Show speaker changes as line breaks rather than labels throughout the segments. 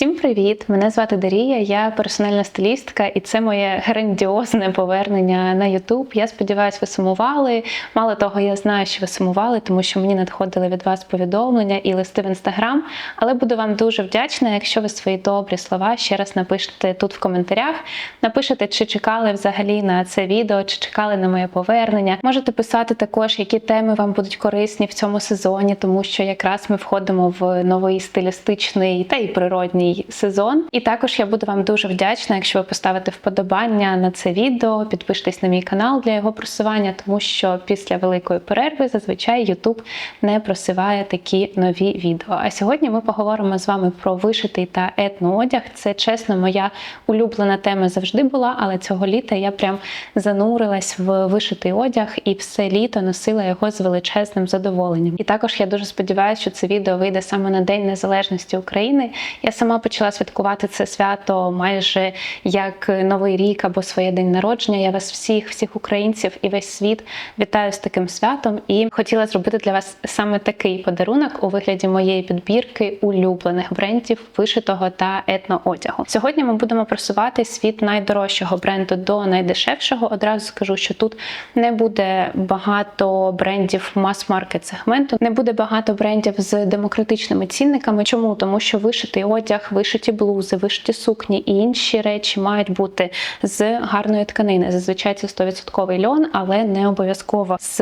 Всім привіт! Мене звати Дарія, я персональна стилістка, і це моє грандіозне повернення на YouTube. Я сподіваюся, ви сумували. Мало того, я знаю, що ви сумували, тому що мені надходили від вас повідомлення і листи в інстаграм. Але буду вам дуже вдячна, якщо ви свої добрі слова ще раз напишете тут в коментарях. Напишете, чи чекали взагалі на це відео, чи чекали на моє повернення. Можете писати також, які теми вам будуть корисні в цьому сезоні, тому що якраз ми входимо в новий стилістичний та й природній сезон. І також я буду вам дуже вдячна, якщо ви поставите вподобання на це відео, підпишитесь на мій канал для його просування, тому що після великої перерви зазвичай YouTube не просиває такі нові відео. А сьогодні ми поговоримо з вами про вишитий та етноодяг. Це чесно, моя улюблена тема завжди була, але цього літа я прям занурилась в вишитий одяг і все літо носила його з величезним задоволенням. І також я дуже сподіваюся, що це відео вийде саме на День Незалежності України. Я сама почала святкувати це свято майже як Новий рік або своє день народження. Я вас всіх, всіх українців і весь світ вітаю з таким святом і хотіла зробити для вас саме такий подарунок у вигляді моєї підбірки улюблених брендів вишитого та етноодягу. Сьогодні ми будемо просуватись від найдорожчого бренду до найдешевшого. Одразу скажу, що тут не буде багато брендів мас-маркет сегменту, не буде багато брендів з демократичними цінниками. Чому? Тому що вишитий одяг, вишиті блузи, вишиті сукні і інші речі мають бути з гарної тканини. Зазвичай це 100% льон, але не обов'язково з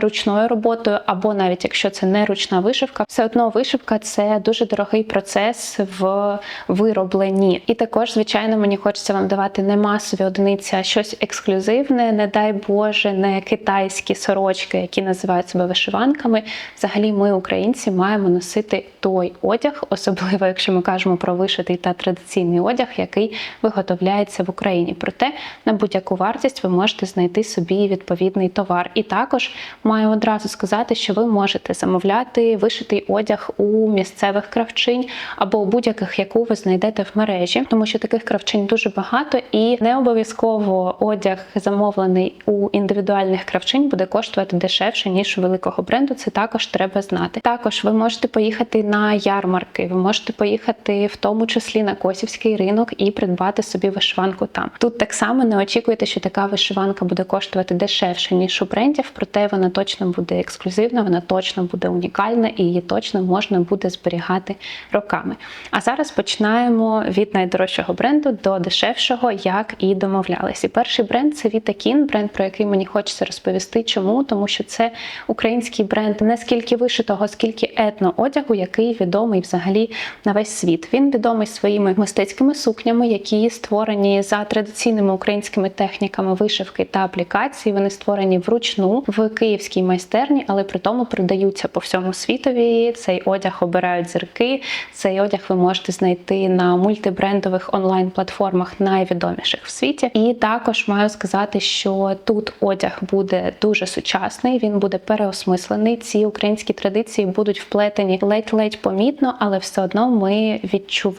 ручною роботою, або навіть якщо це не ручна вишивка, все одно вишивка це дуже дорогий процес в виробленні. І також, звичайно, мені хочеться вам давати не масові одиниці, а щось ексклюзивне, не дай Боже, не китайські сорочки, які називають себе вишиванками. Взагалі, ми, українці, маємо носити той одяг, особливо якщо ми кажемо про вишитий та традиційний одяг, який виготовляється в Україні. Проте на будь-яку вартість ви можете знайти собі відповідний товар. І також маю одразу сказати, що ви можете замовляти вишитий одяг у місцевих кравчинь або у будь-яких, яку ви знайдете в мережі, тому що таких кравчинь дуже багато, і не обов'язково одяг замовлений у індивідуальних кравчинь буде коштувати дешевше ніж у великого бренду. Це також треба знати. Також ви можете поїхати на ярмарки, ви можете поїхати в тому числі на Косівський ринок і придбати собі вишиванку там. Тут так само не очікуйте, що така вишиванка буде коштувати дешевше ніж у брендів, проте вона точно буде ексклюзивна, вона точно буде унікальна і її точно можна буде зберігати роками. А зараз починаємо від найдорожчого бренду до дешевшого, як і домовлялись. І перший бренд це Вітакін, бренд, про який мені хочеться розповісти. Чому? Тому що це український бренд не скільки вишитого, скільки етноодягу, який відомий взагалі на весь світ. Він відомий своїми мистецькими сукнями, які створені за традиційними українськими техніками вишивки та аплікації. Вони створені вручну в київській майстерні, але при тому продаються по всьому світові. Цей одяг обирають зірки. Цей одяг ви можете знайти на мультибрендових онлайн-платформах найвідоміших в світі. І також маю сказати, що тут одяг буде дуже сучасний, він буде переосмислений. Ці українські традиції будуть вплетені ледь-ледь помітно, але все одно ми відчуваємо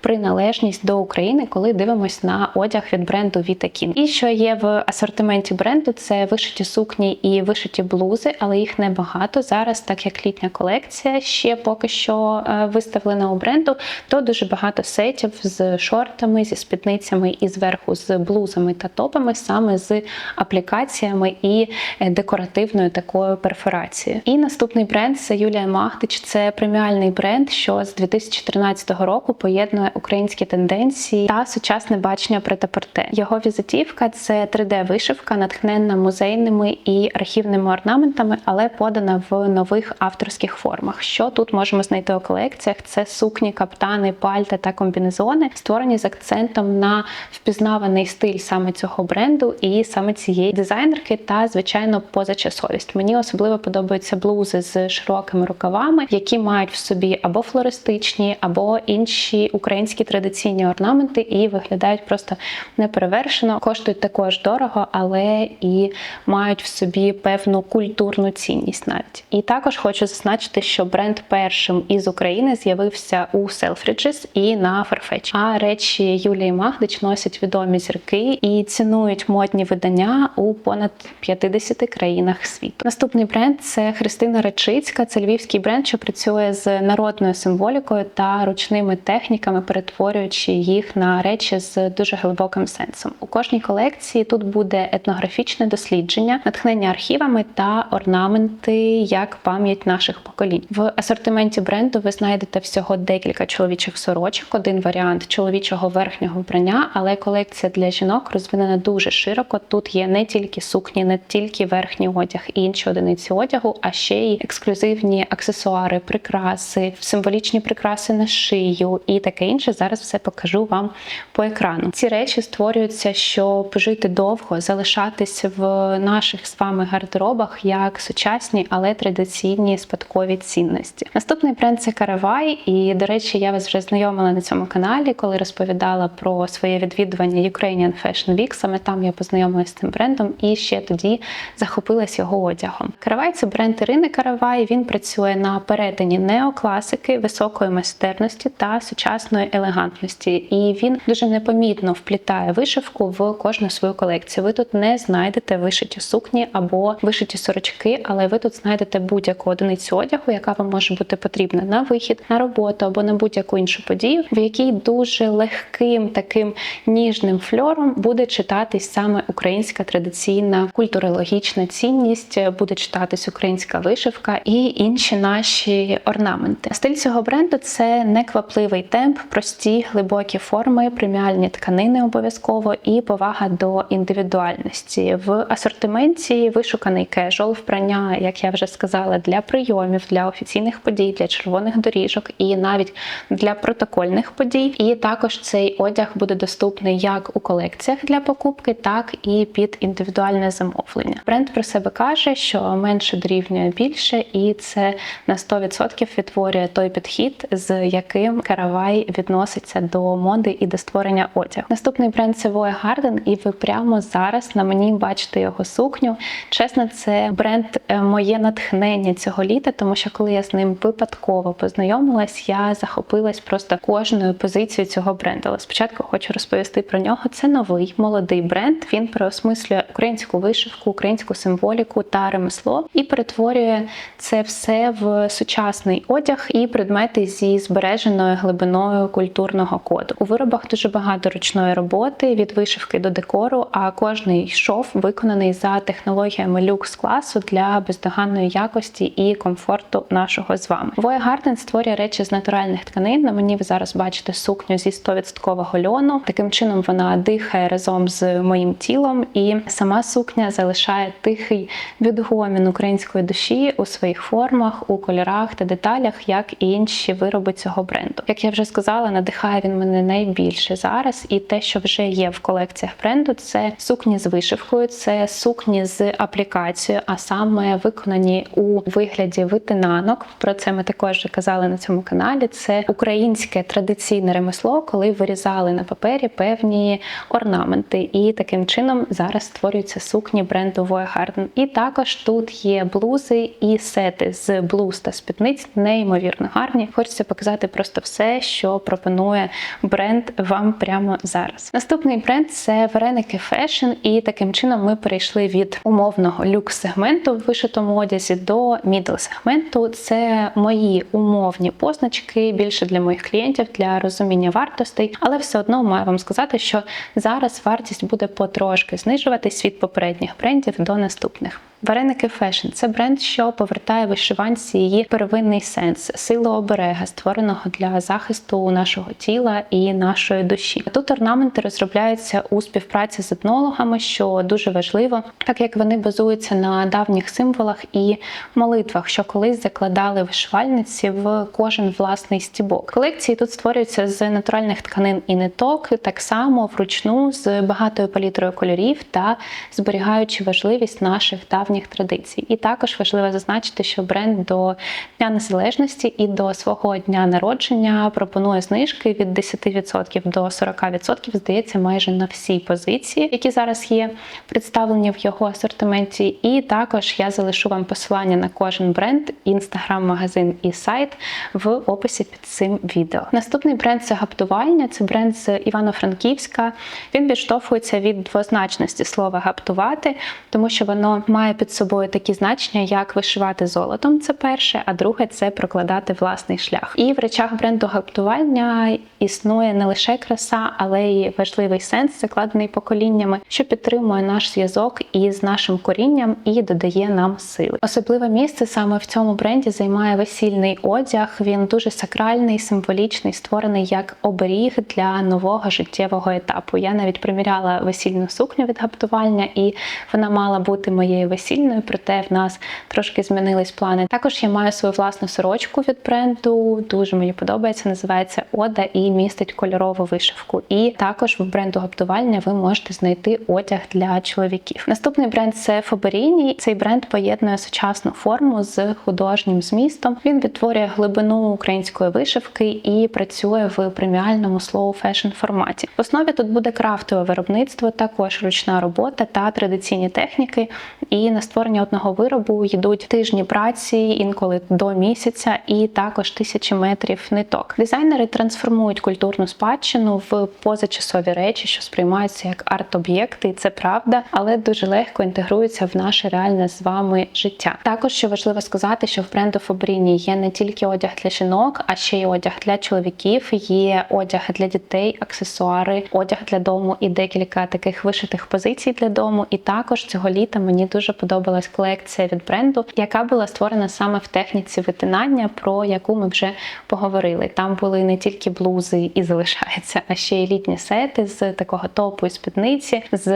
приналежність до України, коли дивимося на одяг від бренду Vitakin. І що є в асортименті бренду, це вишиті сукні і вишиті блузи, але їх небагато. Зараз, так як літня колекція ще поки що е, виставлена у бренду, то дуже багато сетів з шортами, зі спідницями і зверху з блузами та топами, саме з аплікаціями і е, декоративною такою перфорацією. І наступний бренд це Юлія Магдич. Це преміальний бренд, що з 2014 року поєднує українські тенденції та сучасне бачення претапорте. Його візитівка це 3D-вишивка, натхненна музейними і архівними орнаментами, але подана в нових авторських формах. Що тут можемо знайти у колекціях? Це сукні, каптани, пальта та комбінезони, створені з акцентом на впізнаваний стиль саме цього бренду і саме цієї дизайнерки, та звичайно позачасовість. Мені особливо подобаються блузи з широкими рукавами, які мають в собі або флористичні, або інші українські традиційні орнаменти і виглядають просто неперевершено. Коштують також дорого, але і мають в собі певну культурну цінність навіть. І також хочу зазначити, що бренд першим із України з'явився у Selfridges і на Farfetch. А речі Юлії Магдич носять відомі зірки і цінують модні видання у понад 50 країнах світу. Наступний бренд це Христина Речицька. Це львівський бренд, що працює з народною символікою та ручним зручними техніками, перетворюючи їх на речі з дуже глибоким сенсом. У кожній колекції тут буде етнографічне дослідження, натхнення архівами та орнаменти як пам'ять наших поколінь. В асортименті бренду ви знайдете всього декілька чоловічих сорочок, один варіант чоловічого верхнього вбрання, але колекція для жінок розвинена дуже широко. Тут є не тільки сукні, не тільки верхній одяг і інші одиниці одягу, а ще й ексклюзивні аксесуари, прикраси, символічні прикраси на шию і таке інше. Зараз все покажу вам по екрану. Ці речі створюються, щоб жити довго, залишатись в наших з вами гардеробах як сучасні, але традиційні спадкові цінності. Наступний бренд це Каравай, і до речі, я вас вже знайомила на цьому каналі, коли розповідала про своє відвідування Ukrainian Fashion Week. Саме там я познайомилася з цим брендом і ще тоді захопилась його одягом. Каравай це бренд Ірини Каравай. Він працює на перетині неокласики, високої майстерності та сучасної елегантності. І він дуже непомітно вплітає вишивку в кожну свою колекцію. Ви тут не знайдете вишиті сукні або вишиті сорочки, але ви тут знайдете будь-яку одиницю одягу, яка вам може бути потрібна на вихід, на роботу або на будь-яку іншу подію, в якій дуже легким таким ніжним фльором буде читатись саме українська традиційна культурологічна цінність, буде читатись українська вишивка і інші наші орнаменти. Стиль цього бренду це неквапливий темп, прості глибокі форми, преміальні тканини обов'язково і повага до індивідуальності. В асортименті вишуканий кежуал, вбрання, як я вже сказала, для прийомів, для офіційних подій, для червоних доріжок і навіть для протокольних подій. І також цей одяг буде доступний як у колекціях для покупки, так і під індивідуальне замовлення. Бренд про себе каже, що менше дорівнює більше, і це на 100% відтворює той підхід, з яким Каравай відноситься до моди і до створення одягу. Наступний бренд це Voe Garden, і ви прямо зараз на мені бачите його сукню. Чесно, це бренд е, моє натхнення цього літа, тому що коли я з ним випадково познайомилась, я захопилась просто кожною позицією цього бренду. Але спочатку хочу розповісти про нього. Це новий молодий бренд. Він переосмислює українську вишивку, українську символіку та ремесло і перетворює це все в сучасний одяг і предмети зі збереженою глибиною культурного коду. У виробах дуже багато ручної роботи від вишивки до декору. А кожний шов виконаний за технологіями люкс класу для бездоганної якості і комфорту нашого з вами. Voya Garden створює речі з натуральних тканин. На мені ви зараз бачите сукню зі 100% льону. Таким чином вона дихає разом з моїм тілом, і сама сукня залишає тихий відгомін української душі у своїх формах, у кольорах та деталях, як і інші вироби цього бренду. Як я вже сказала, надихає він мене найбільше зараз, і те, що вже є в колекціях бренду, це сукні з вишивкою, це сукні з аплікацією, а саме виконані у вигляді витинанок. Про це ми також казали на цьому каналі. Це українське традиційне ремесло, коли вирізали на папері певні орнаменти, і таким чином зараз створюються сукні бренду Voya Garden. І також тут є блузи і сети з блуз та спідниць, неймовірно гарні. Хочеться показати просто все, що пропонує бренд вам прямо зараз. Наступний бренд це Вареники Fashion, і таким чином ми перейшли від умовного люкс-сегменту в вишитому одязі до мідл-сегменту. Це мої умовні позначки більше для моїх клієнтів для розуміння вартостей, але все одно маю вам сказати, що зараз вартість буде потрошки знижуватись від попередніх брендів до наступних. Вареники Fashion – це бренд, що повертає вишиванці її первинний сенс, силу оберега, створеного для захисту нашого тіла і нашої душі. Тут орнаменти розробляються у співпраці з етнологами, що дуже важливо, так як вони базуються на давніх символах і молитвах, що колись закладали вишивальниці в кожен власний стібок. Колекції тут створюються з натуральних тканин і ниток, так само вручну з багатою палітрою кольорів та зберігаючи важливість наших давніх традицій. І також важливо зазначити, що бренд до Дня Незалежності і до свого дня народження пропонує знижки від 10% до 40%, здається, майже на всі позиції, які зараз є представлені в його асортименті. І також я залишу вам посилання на кожен бренд, інстаграм-магазин і сайт в описі під цим відео. Наступний бренд це гаптувальня, це бренд з Івано-Франківська. Він відштовхується від двозначності слова гаптувати, тому що воно має під собою такі значення, як вишивати золотом. Це перше, а друге це прокладати власний шлях. І в речах бренду гаптування існує не лише краса, але й важливий сенс, закладений поколіннями, що підтримує наш зв'язок із нашим корінням і додає нам сили. Особливе місце саме в цьому бренді займає весільний одяг. Він дуже сакральний, символічний, створений як оберіг для нового життєвого етапу. Я навіть приміряла весільну сукню від гаптування, і вона мала бути моєю весільною, проте в нас трошки змінились плани. Також я маю свою власну сорочку від бренду. Дуже мені подобається. Називається Ода і містить кольорову вишивку. І також в бренду гаптування ви можете знайти одяг для чоловіків. Наступний бренд це Фоберіні. Цей бренд поєднує сучасну форму з художнім змістом. Він відтворює глибину української вишивки і працює в преміальному slow fashion форматі. В основі тут буде крафтове виробництво, також ручна робота та традиційні техніки. І на створення одного виробу йдуть тижні праці, інколи до місяця, і також тисячі метрів ниток. Дизайнери трансформують культурну спадщину в позачасові речі, що сприймаються як арт-об'єкти, і це правда, але дуже легко інтегруються в наше реальне з вами життя. Також що важливо сказати, що в бренду Фабріні є не тільки одяг для жінок, а ще й одяг для чоловіків. Є одяг для дітей, аксесуари, одяг для дому і декілька таких вишитих позицій для дому. І також цього літа мені дуже подобалась колекція від бренду, яка була створена саме в техніці витинання, про яку ми вже поговорили. Там були не тільки блузи і залишаються, а ще й літні сети з такого топу і спідниці з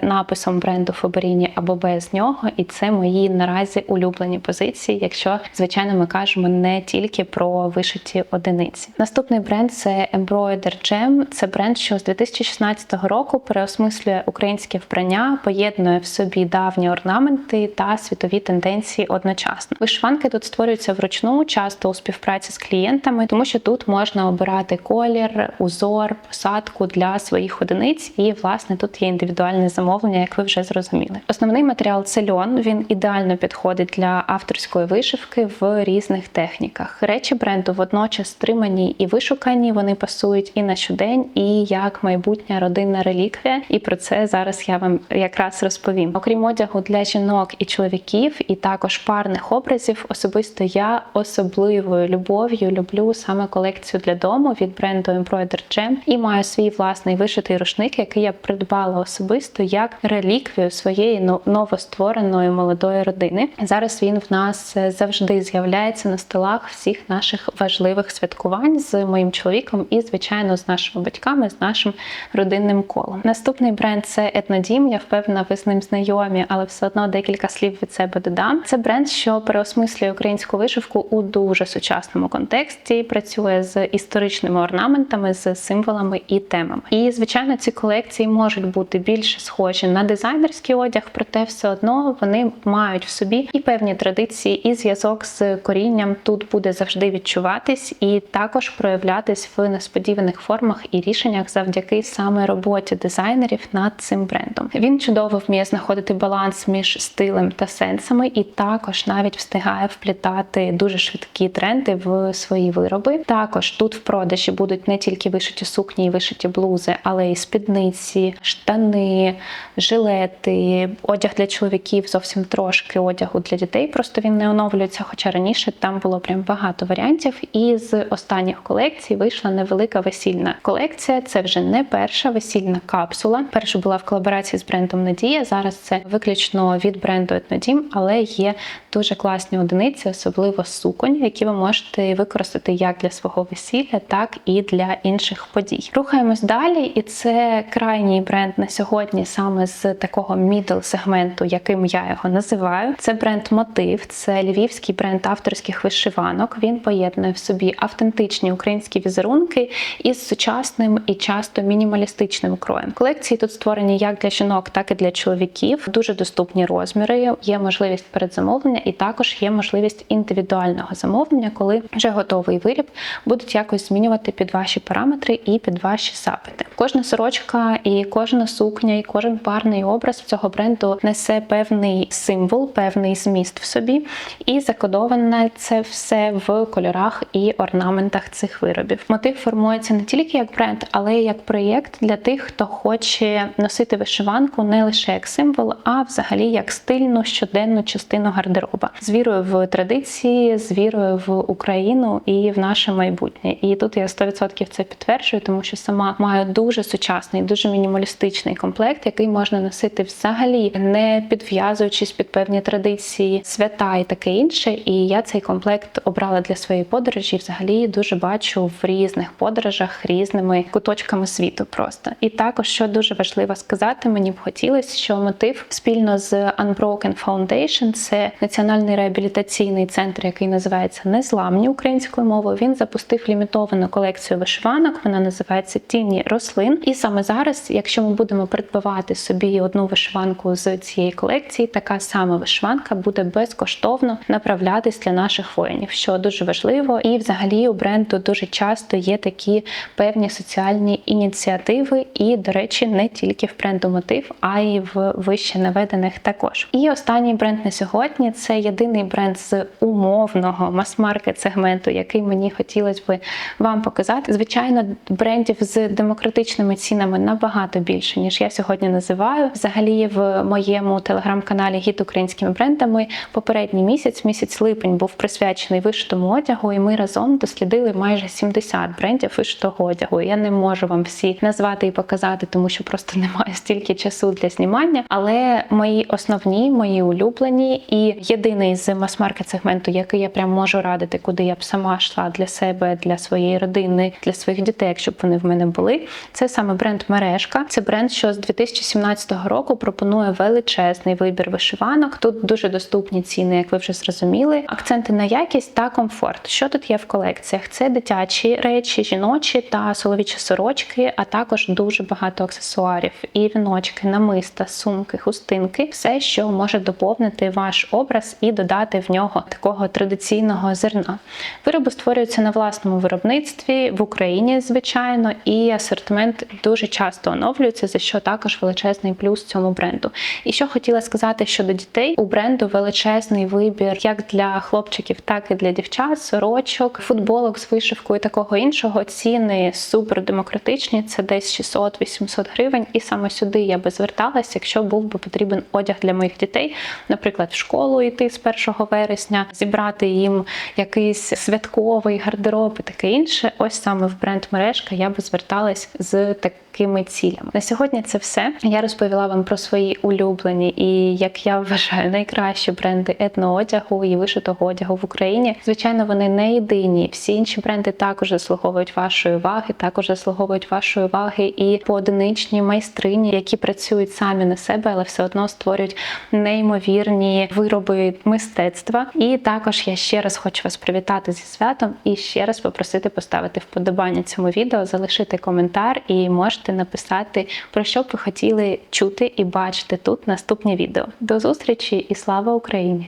написом бренду Фаберіні або без нього. І це мої наразі улюблені позиції, якщо звичайно ми кажемо не тільки про вишиті одиниці. Наступний бренд це Embroider Gem. Це бренд, що з 2016 року переосмислює українське вбрання, поєднує в собі давні орнаменти та світові тенденції одночасно. Вишиванки тут створюються вручну, часто у співпраці з клієнтами, тому що тут можна обирати колір, узор, посадку для своїх одиниць, і власне тут є індивідуальне замовлення, як ви вже зрозуміли. Основний матеріал це льон. Він ідеально підходить для авторської вишивки в різних техніках. Речі бренду водночас стримані і вишукані. Вони пасують і на щодень, і як майбутня родинна реліквія. І про це зараз я вам якраз розповім. Окрім одягу для жінок і чоловіків, і також парних образів, особисто я особливою любов'ю люблю саме колекцію для дому від бренду Embroider Gem і маю свій власний вишитий рушник, який я придбала особисто як реліквію своєї новоствореної молодої родини. Зараз він в нас завжди з'являється на столах всіх наших важливих святкувань з моїм чоловіком і, звичайно, з нашими батьками, з нашим родинним колом. Наступний бренд це Етнодім. Я впевнена, ви з ним знайомі, але все одно декілька слів від себе додам. Це бренд, що переосмислює українську вишивку у дуже сучасному контексті. Працює з історичними орнаментами, з символами і темами. І звичайно, ці колекції можуть бути більш схожі на дизайнерський одяг, проте все одно вони мають в собі і певні традиції, і зв'язок з корінням тут буде завжди відчуватись, і також проявлятись в несподіваних формах і рішеннях завдяки саме роботі дизайнерів над цим брендом. Він чудово вміє знаходити баланс між стилем та сенсами, і також навіть встигає вплітати дуже швидкі тренди в свої вироби. Також тут в продажі будуть не тільки вишиті сукні і вишиті блузи, але й спідниці, штани, жилети, одяг для чоловіків, зовсім трошки одягу для дітей. Просто він не оновлюється. Хоча раніше там було прям багато варіантів. І з останніх колекцій вийшла невелика весільна колекція. Це вже не перша весільна капсула. Перша була в колаборації з брендом Надія. Зараз це виключно від бренду Етнодім, але є дуже класні одиниці, особливо суконь, які ви можете використати як для свого весілля, так і для інших подій. Рухаємось далі, і це крайній бренд на сьогодні, саме з такого мідл сегменту, яким я його називаю. Це бренд Мотив, це львівський бренд авторських вишиванок. Він поєднує в собі автентичні українські візерунки із сучасним і часто мінімалістичним кроєм. Колекції тут створені як для жінок, так і для чоловіків. Дуже доступні розміри. Є можливість передзамовлення, і також є можливість індивідуального замовлення, коли вже готовий виріб будуть якось змінювати під ваші параметри і під ваші запити. Кожна сорочка і кожна сукня, і кожен парний образ цього бренду несе певний символ, певний зміст в собі, і закодоване це все в кольорах і орнаментах цих виробів. Мотив формується не тільки як бренд, але й як проєкт для тих, хто хоче носити вишиванку не лише як символ, а взагалі як стильну щоденну частину гардероба з вірою в традиції, з вірою в Україну і в наше майбутнє. І тут я 100% це підтверджую, тому що сама маю дуже сучасний, дуже мінімалістичний комплект, який можна носити взагалі, не підв'язуючись під певні традиції, свята і таке інше. І я цей комплект обрала для своєї подорожі. Взагалі дуже бачу в різних подорожах різними куточками світу. Просто і також, що дуже важливо сказати, мені б хотілося, що мотив спільно з Unbroken Foundation, це національний реабілітаційний центр, який називається Незламні українською мовою. Запустив лімітовану колекцію вишиванок. Вона називається Тіні рослин. І саме зараз, якщо ми будемо придбавати собі одну вишиванку з цієї колекції, така сама вишиванка буде безкоштовно направлятись для наших воїнів, що дуже важливо. І взагалі у бренду дуже часто є такі певні соціальні ініціативи, і, до речі, не тільки в бренду мотив, а й в вище наведених також. І останній бренд на сьогодні це єдиний бренд з умовного мас-маркет сегменту, який мені хотілося би вам показати. Звичайно, брендів з демократичними цінами набагато більше, ніж я сьогодні називаю. Взагалі, в моєму телеграм-каналі Гід українськими брендами попередній місяць, місяць липень, був присвячений вишитому одягу, і ми разом дослідили майже 70 брендів вишитого одягу. Я не можу вам всі назвати і показати, тому що просто немає стільки часу для знімання. Але мої основні, мої улюблені і єдиний з мас-маркет сегменту, який я прям можу радити, куди я б сама йшла для себе, для своєї родини, для своїх дітей, якщо б вони в мене були. Це саме бренд Мережка. Це бренд, що з 2017 року пропонує величезний вибір вишиванок. Тут дуже доступні ціни, як ви вже зрозуміли. Акценти на якість та комфорт. Що тут є в колекціях? Це дитячі речі, жіночі та соловічі сорочки, а також дуже багато аксесуарів і віночки, намиста, сумки, хустинки, все, що може доповнити ваш образ і додати в нього такого традиційного зерна. Вироби створюються на власному виробництві в Україні, звичайно, і асортимент дуже часто оновлюється, за що також величезний плюс цьому бренду. І що хотіла сказати щодо дітей, у бренду величезний вибір як для хлопчиків, так і для дівчат, сорочок, футболок з вишивкою і такого іншого. Ціни супер демократичні, це десь 600-800 гривень. І саме сюди я би зверталася, якщо був би потрібен одяг для моїх дітей, наприклад, в школу йти з 1 вересня, зібрати їм якийсь святковий гардероб і таке інше. Ось саме в бренд мережка я би зверталась з такими цілями. На сьогодні це все. Я розповіла вам про свої улюблені і, як я вважаю, найкращі бренди етноодягу і вишитого одягу в Україні. Звичайно, вони не єдині. Всі інші бренди також заслуговують вашої уваги, також заслуговують вашої уваги і поодиничні майстрині, які працюють самі на себе, але все одно створюють неймовірні вироби мистецтва. І також я ще раз хочу вас привітати зі святом і ще раз попросити поставити вподобання цьому відео, залишити коментар і можете написати про що б ви хотіли чути і бачити тут наступні відео. До зустрічі і слава Україні!